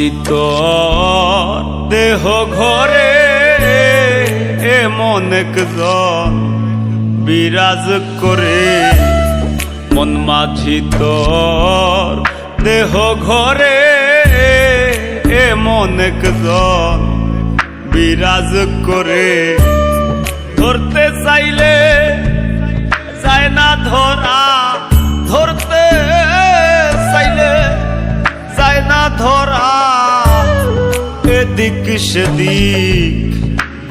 মন দেহ ঘরে এমন একজন বিরাজ করে মন মাঝি তোর দেহ ঘরে এমন একজন বিরাজ করে ধরতে চাইলে যায় না ধরা এদিক সেদিক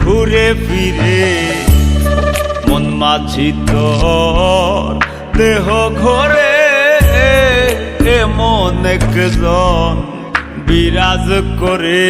ঘুরে ফিরে মন মাঝি তোর দেহ ঘরে এমন একজন বিরাজ করে।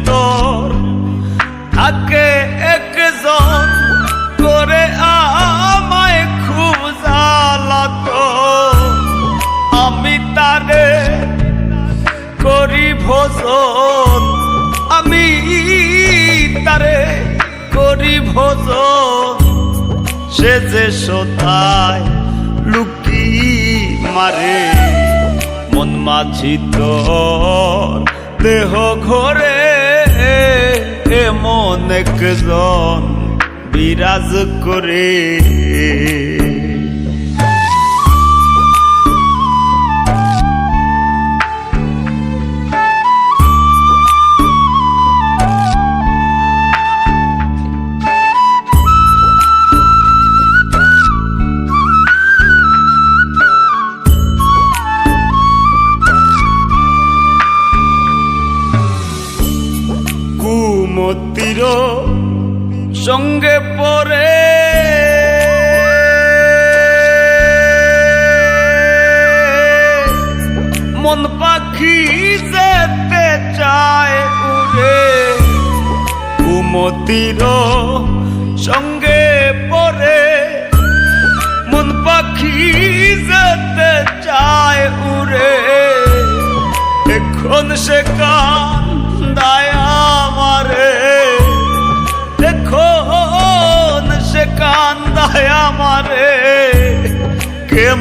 সে লুকি মারে। মন মাঝি তোর দেহ ঘরে এমন একজন বিরাজ করে। সঙ্গে পরে। মন পাখি যেতে চায় উড়ে। কুমতির সঙ্গে পরে। মন পাখি যেতে চায় উড়ে। এখন সে কান্দায়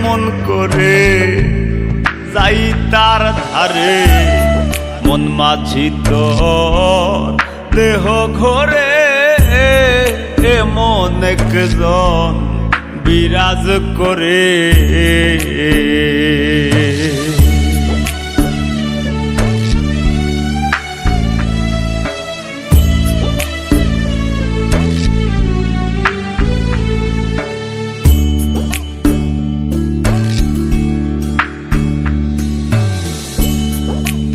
কেমন করে যাই তার ধারে। মন মাঝি তোর দেহ ঘরে এমন একজন বিরাজ করে।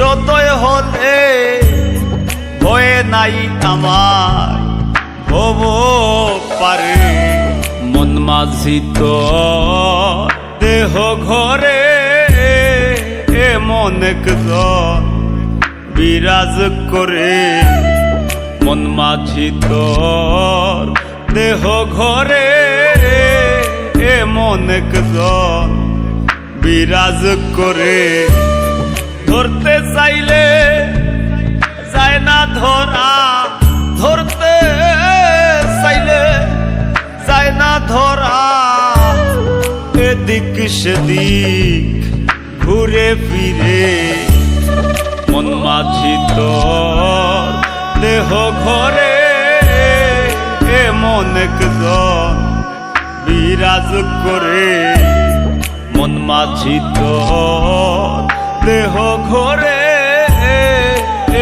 সদয় হলে ভয়ে নাই আমার ভব পারে। মন মাঝি দেহ ঘরে এমন একজন বিরাজ করে। মন মাঝি দেহ ঘরে এমন একজন বিরাজ করে। ধরতে চাইলে যায় না ধরা। ধরতে চাইলে যায় না ধরা। এদিক সেদিক ঘুরে ফিরে মন মাঝি দেহ ঘরে এমন একজন বিরাজ করে মন মাঝি তোর দেহ ঘরে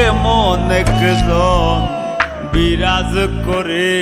এমন একজন বিরাজ করে।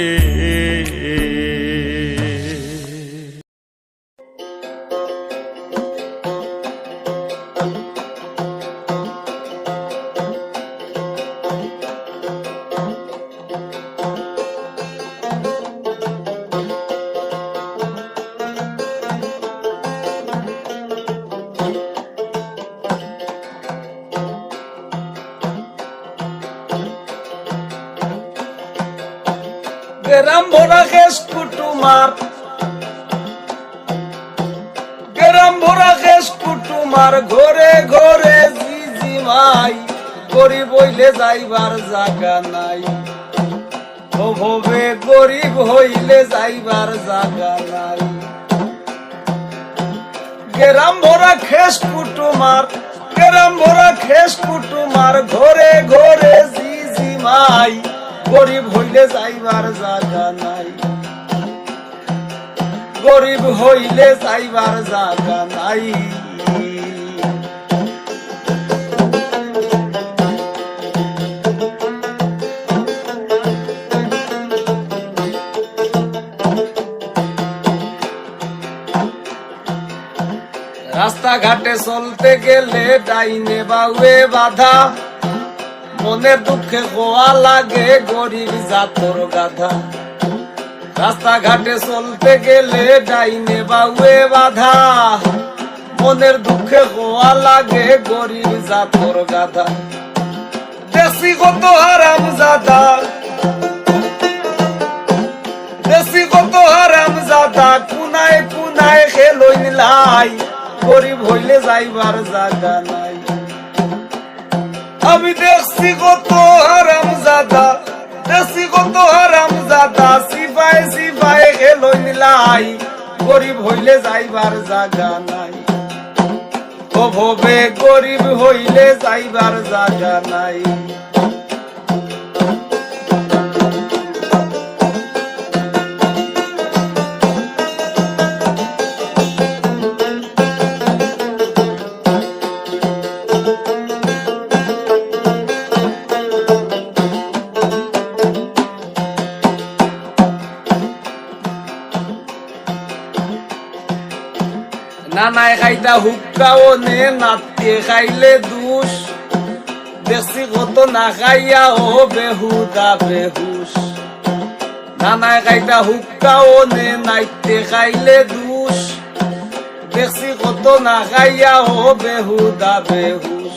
ভরা কেস কুটুমার। গ্রাম ভরা কেস কুটুমার, ঘরে ঘরে জিজি মাই, গরিব হইলে যাইবার জায়গা নাই। ভবে গরিব হইলে যাইবার জায়গা নাই। গ্রাম ভরা খেস কুটুমার গ্রাম ভরা খেস কুটুমার গরিব হইলে যাইবার জায়গা নাই। গরিব হইলে যাইবার জায়গা নাই। রাস্তাঘাটে চলতে গেলে ডাইনে বাউে বাধা। মনের দুঃখে গোয়া লাগে গরিব জাতর গাধা। রাস্তাঘাটে চলতে গেলে ডাইনে বাউে বাধা। মনের দুঃখে গোয়া লাগে গরিব জাতর গাধা। দেশি কত হারাম জাদা। দেশি কত হারাম জাদা। কুনায় কুনায় খেলইন লাই। গরিব হইলে যাইবার জায়গা নাই। আমি দেখছি কত হারাম জাদা দেখছি কত হারাম জাদা সিপাই সিপাই গেল মিলাই, গরিব হইলে যাইবার জাগা নাই। ও ভবে গরিব হইলে যাইবার জায়গা নাই। খাইতা হুক্কাও নে নাতে খাইলে দুষ। দেখছি কত না খাইয়া ও বেহুদা বেহুশ নানায় খাইতা হুক্কাও নে নাইতে খাইলে দুষ। দেখছি কত না খাইয়া ও বেহুদা বেহুশ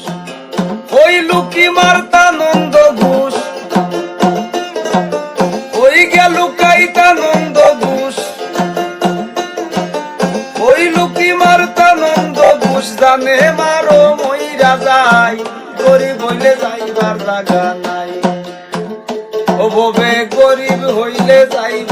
ওই লুকি মারতা নন্দ ঘুষ? ওই গেল জানে মারো মইরা যাই। গরিব হইলে যাইবার জায়গা নাই। ও ববে গরিব হইলে যাইবার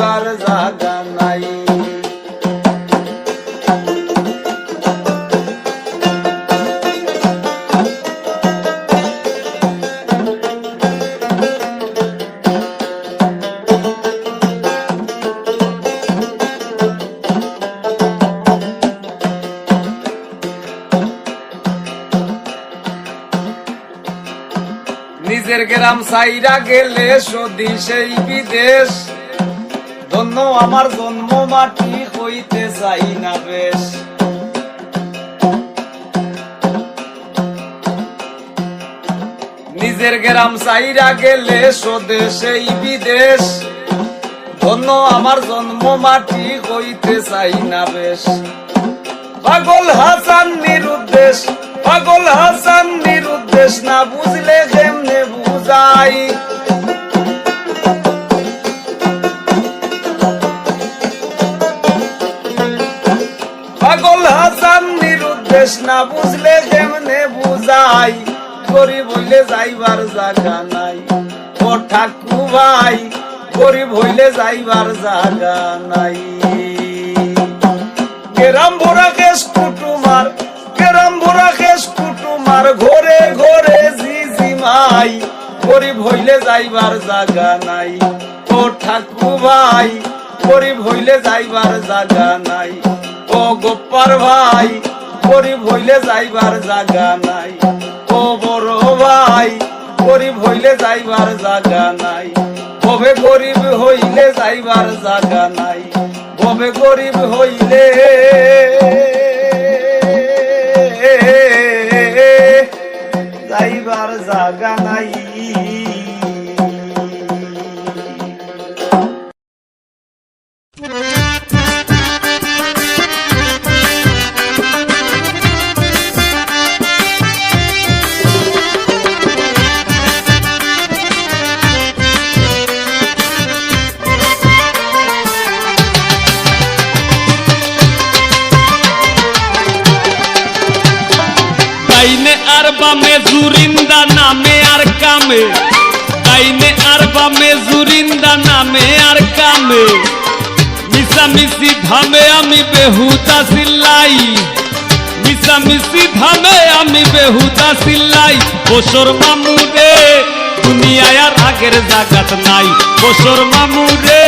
গ্রাম সাইরা গেলে সদি সেই বিদেশ। ধন্য আমার জন্ম মাটি হইতে চাই না বেশ। নিজের গ্রাম সাইরা গেলে স্বদেশেই বিদেশ। ধন্য আমার জন্ম মাটি হইতে চাই না বেশ। পাগল হাসান নিরুদ্দেশ, পাগল হাসান নিরুদ্দেশ, না বুঝলে কেমনে বুঝাই পাগল হাসান নিরুদ্দেশ না বুঝলে কেমনে বুঝাই? গরিব যাইবার জায়গা নাই। ও ঠাকু ভাই, গরিব হইলে যাইবার জায়গা নাই। কেরাম ভরা কুটুমার, কেরাম ভরা ঘরে ঘরে জি মাই। গরিব হইলে যাইবার জাগা নাই। ও ঠাকু ভাই গরিব হইলে যাইবার জাগা নাই। ও গোপার ভাই গরিব হইলে যাইবার জাগা নাই। ও বড় ভাই গরিব হইলে যাইবার জাগা নাই। কবে গরিব হইলে যাইবার জাগা নাই। কবে গরিব হইলে যাইবার জাগা নাই। নামে আর কামে, মিশামিশি ধামে আমি বেহুদা সিল্লাই। মিশামিশি ধামে আমি বেহুদা সিল্লাই। বসর মামু রে, দুনিয়ায় আর আগের জাগাত নাই। বসর মামু রে,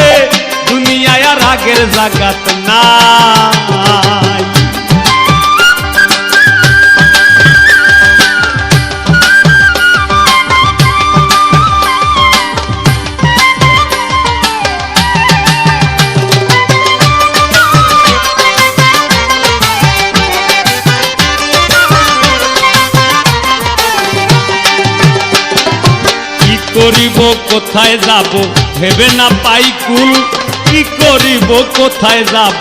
দুনিয়ায় আর আগের জাগাত নাই। কোথায় যাব? ভেবে না পাই কুল। কি করিব, কোথায় যাব?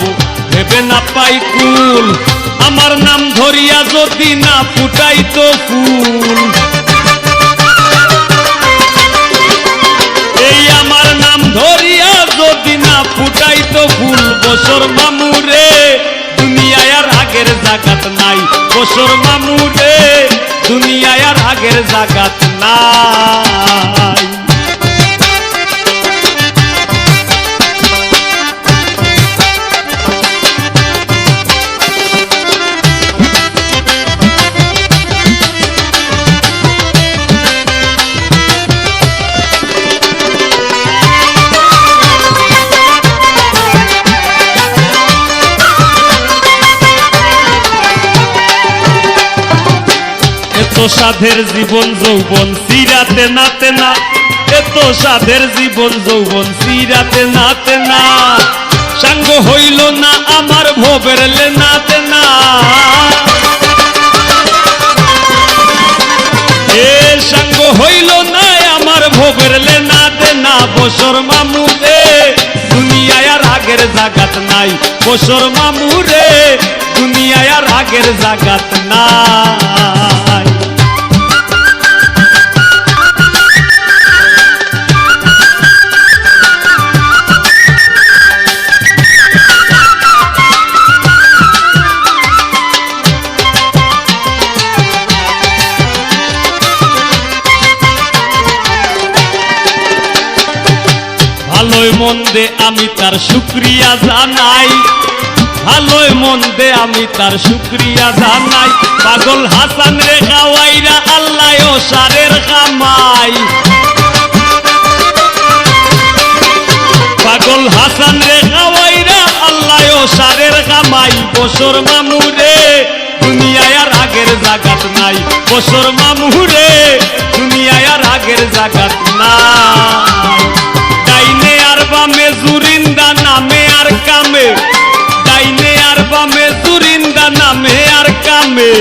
ভেবে না পাই কুল। আমার নাম ধরিয়া যদি না ফুটাই তো ফুল। এই আমার নাম ধরিয়া যদি না ফুটাই তো ফুল। বসর মামুরে দুনিয়ায় আর আগের জাগাত নাই। বসর মামুরে দুনিয়ায় আর আগের জাগাত নাই। এত সাধের জীবন যৌবন, সিরাতে নাতে না। এত সাধের জীবন যৌবন, সিরাতে নাতে না। সাঙ্গ হইল না আমার ভোবের লেনাতে না। এ সাঙ্গ হইল না আমার ভোবের লেনাতে না। বসর মামু রে, দুনিয়ায় আর আগের জাগাত নাই। বসর মামু রে, দুনিয়ায় আর আগের জাগাত নাই। ভালোই মন্দে আমি তার শুক্রিয়া জানাই। ভালোই মন্দে আমি তার শুক্রিয়া জানাই। পাগল হাসান রে খাওয়াইরা আল্লাহ ও সারের কামাই। পাগল হাসান রে খাওয়াইরা আল্লাহ ও সারের কামাই। বসর মামুরে দুনিয়ায় আর আগের জাগাত নাই। বসর মামুরে দুনিয়ায় আর আগের জাগাত নাই। বামে জুরিন্দা নামে আর কামে। ডাইনে আর বামে জুরিন্দা নামে আর কামে।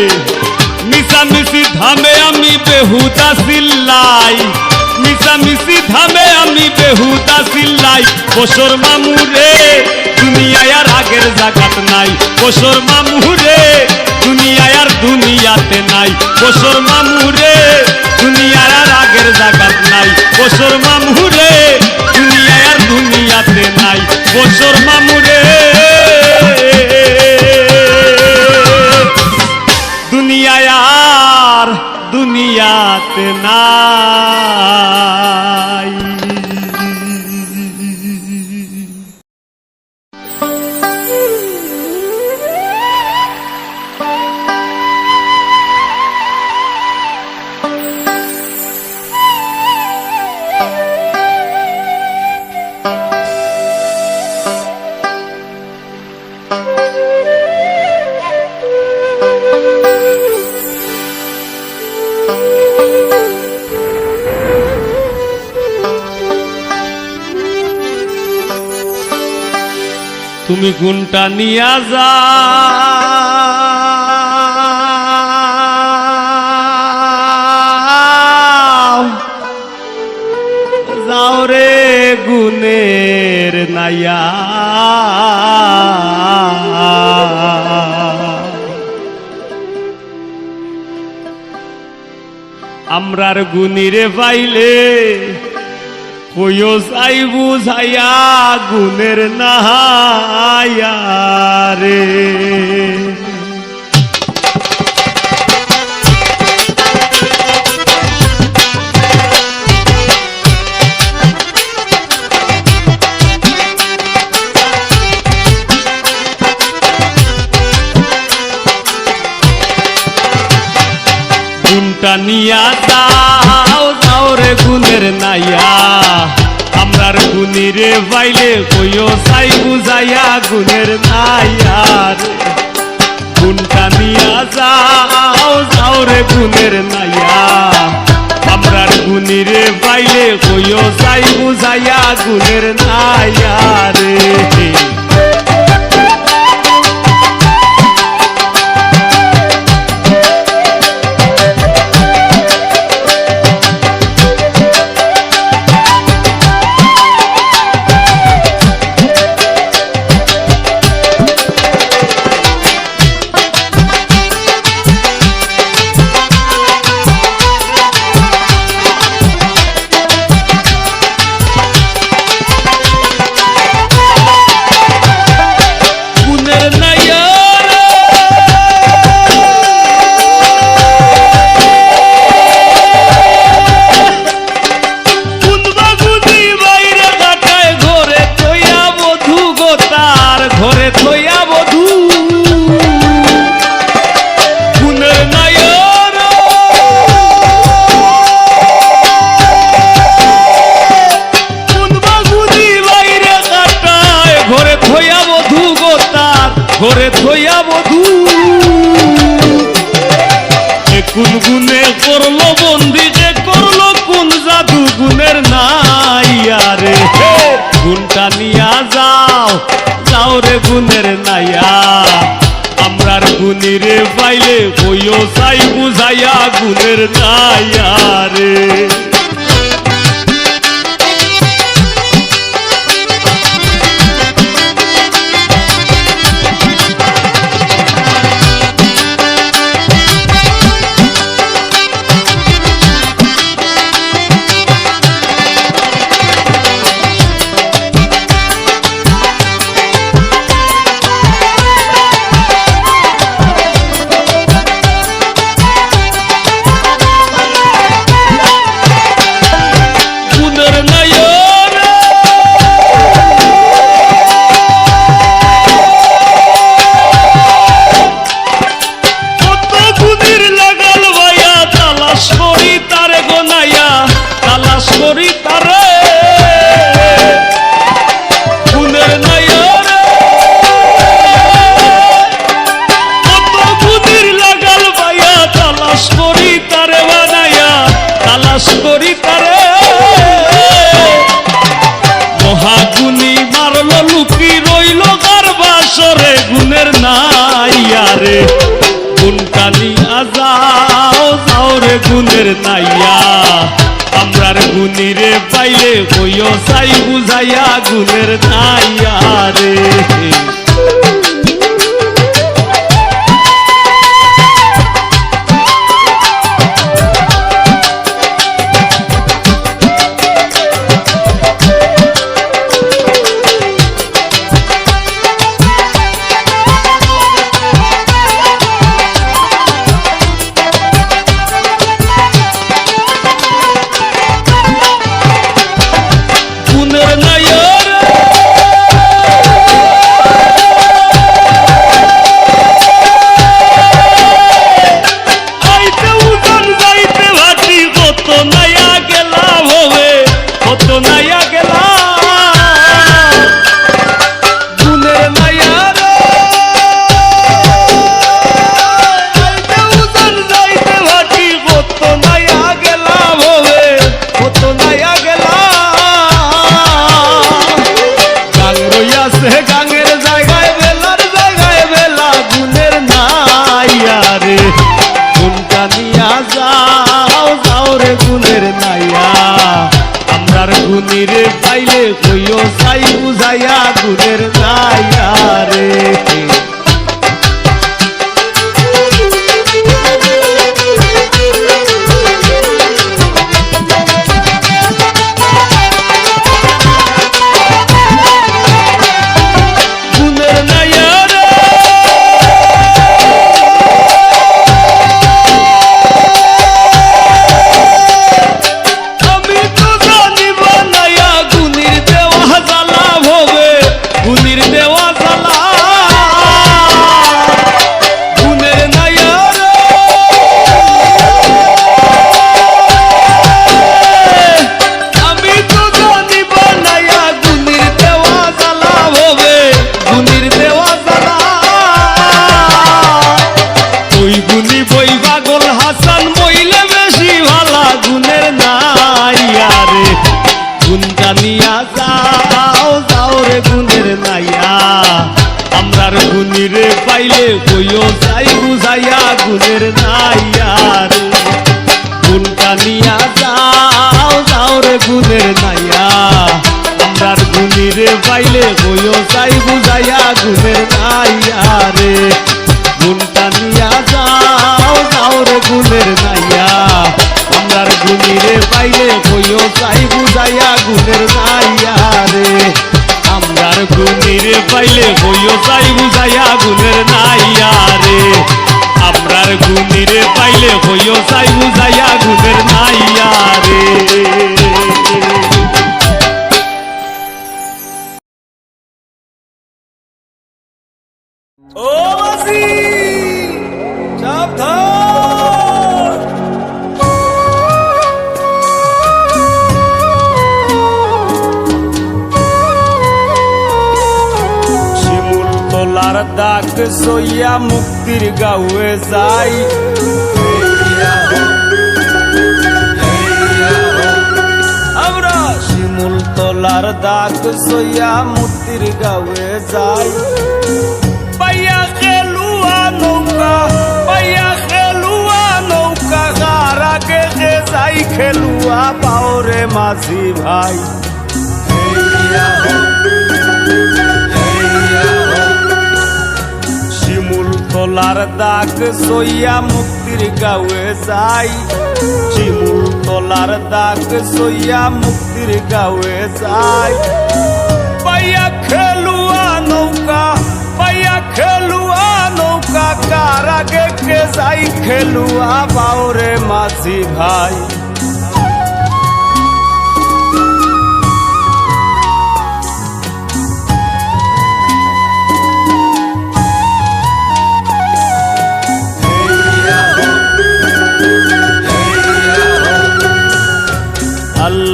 মিশামিশি ধামে আমি বেহুদা সিল্লাই। মিশামিশি ধামে আমি বেহুদা সিল্লাই। বসর মামুরে দুনিয়ায় আর আগের জাগাত নাই। বসর মামুরে দুনিয়ায় আর দুনিয়াতে নাই। বসর মামুরে দুনিয়ায় আর আগের জাগাত নাই। বসর মামুরে দুনিয়ায় আর দুনিয়াতে নাই। বছর মামুরে। দুনিয়ায় আর দুনিয়াতে নাই। তুমি গুণটা নিয়া যা যাও রে গুণের নাইয়া। আমরার গুণিরে পাইলে কইও চাই বুঝাইয়া গুণের নাহায়া রে নিয়া রে গুণের নাইয়া, আমরার গুণিরে পাইলে কইও চাই বুঝাইয়া গুণের নাইয়া রে। গুণটা নিয়া যাও যাও রে গুণের নাইয়া, আমরার গুণিরে পাইলে কইও চাই বুঝাইয়া গুণের নাইয়া রে। কইও চাই বুঝাইয়া গুণের রে রইল গার বাসরে, গুণের নাইয়া রে গুণটা আজাও যাও রে গুণের নাইয়া। আমরার গুণিরে পাইলে বইও চাই বুঝাইয়া, গুণের নাইয়া রে। বুঝাইয়া গুনের নাইয়া রে গুন জানিয়া যাও যাও রে গুনের নাইয়া। আমরার গুনিরে পাইলে কইও যাই, বুঝাইয়া গুনের নাইয়া রে। গুনটা নিয়া যাও যাও রে গুনের নাইয়া। আমরার গুনিরে পাইলে কইও চাই বুঝাইয়া গুনের নাইয়া রে। আমরার গুনিরে পাইলে কইও চাই বুঝাইয়া গুনের নাইয়া রে আমরার গুনিরে পাইলে কইও চাই বুঝাইয়া গুনের নাইয়া রে ও মাসি দাগ সইয়া মুক্তির গাউয়ে যাই আমরা শিমুল তোলার দাগ সইয়া মুক্তির গাউয়ে যাই খেলুয়া নৌকা নৌকা যে পাওরে মাঝি ভাই তোলার দাগ সইয়া মুক্তির গাউয়ে যাই। শিমুল তোলার দাগ সইয়া মুক্তির গাউয়ে যাই। পাইয়া খেলুয়া নৌকা, পাইয়া খেলুয়া নৌকা কার আগে কে যাই খেলুয়া বাউরে মাঝি ভাই।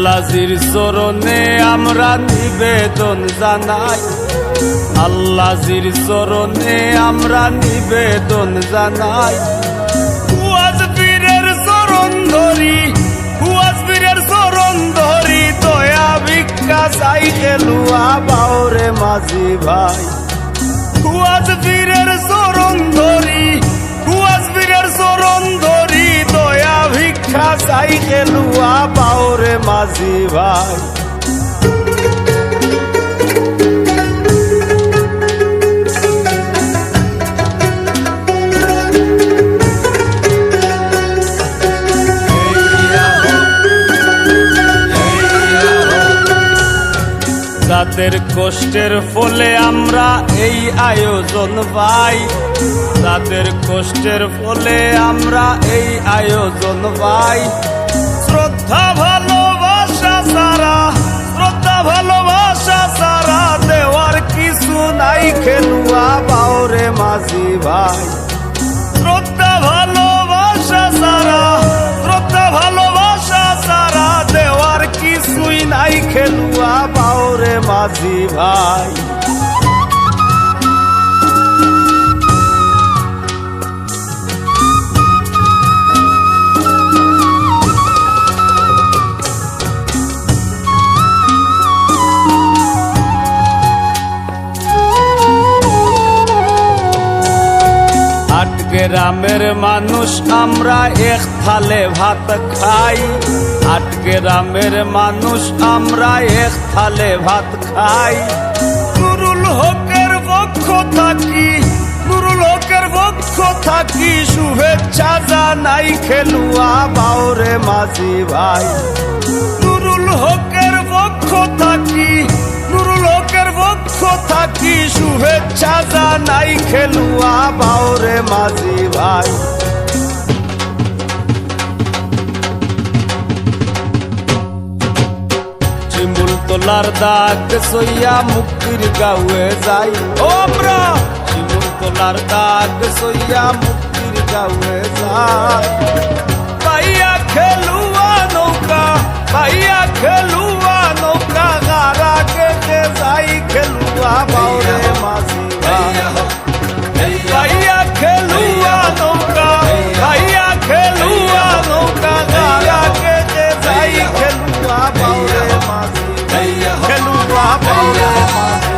আল্লাহির চরণে আমরা নিবেদন জানাই। আল্লাহির চরণে আমরা নিবেদন জানাই। কুয়াজ পীরের চরণ ধরি কুয়াজ পীরের চরণ ধরি, দয়া ভিক্ষা চাই খেলুয়া বাউরে মাঝি ভাই। কুয়াজ পীরের চরণ ধরি ভিক্ষা চাই খেলুয়া বাউরে মাঝি ভাই। তাদের কষ্টের ফলে আমরা এই আয়োজন পাই। তাদের কষ্টের ফলে আমরা এই আয়োজন পাই। শ্রদ্ধা, ভালোবাসা সারা শ্রদ্ধা, ভালোবাসা সারা দেওয়ার কিছু নাই। খেলুয়া বাউরে মাঝি ভাই। শ্রদ্ধা, ভালোবাসা সারা শ্রদ্ধা, ভালোবাসা সারা দেওয়ার কিছুই নাই। খেলুয়া মাঝি ভাই। গ্রামের মানুষ, আমরা এক থালে ভাত খাই। আট গ্রামের মানুষ, আমরা এক থালে ভাত খাই। নুরুল হকের পক্ষ থাকি নুরুল হকের পক্ষ থাকি শুভেচ্ছা জানাই খেলুয়া বাউরে মাঝি ভাই। নুরুল হকের থাকি শুভেচ্ছা জানাই, খেলুয়া বাউরে মাঝি ভাই। চিমুল তোলার দাগ সইয়া মুক্তির গাউয়ে যাই। ও আমরা! চিমুল তোলার দাগ সইয়া মুক্তির গাউয়ে যাই। পাইয়া খেলুয়া নৌকা, পাইয়া খেলুয়া কে কে যাই খেলুয়া বাউরে মাঝি ভাই ভাইয়া খেলুয়া নৌকা ভাইয়া খেলুয়া নৌকা গারা কে কে যাই খেলুয়া বাউরে মাঝি খেলুয়া বাউরে মাঝি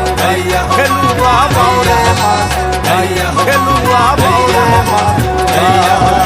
খেলুয়া বাউরে মাঝি খেলুয়া বাউরে মাঝি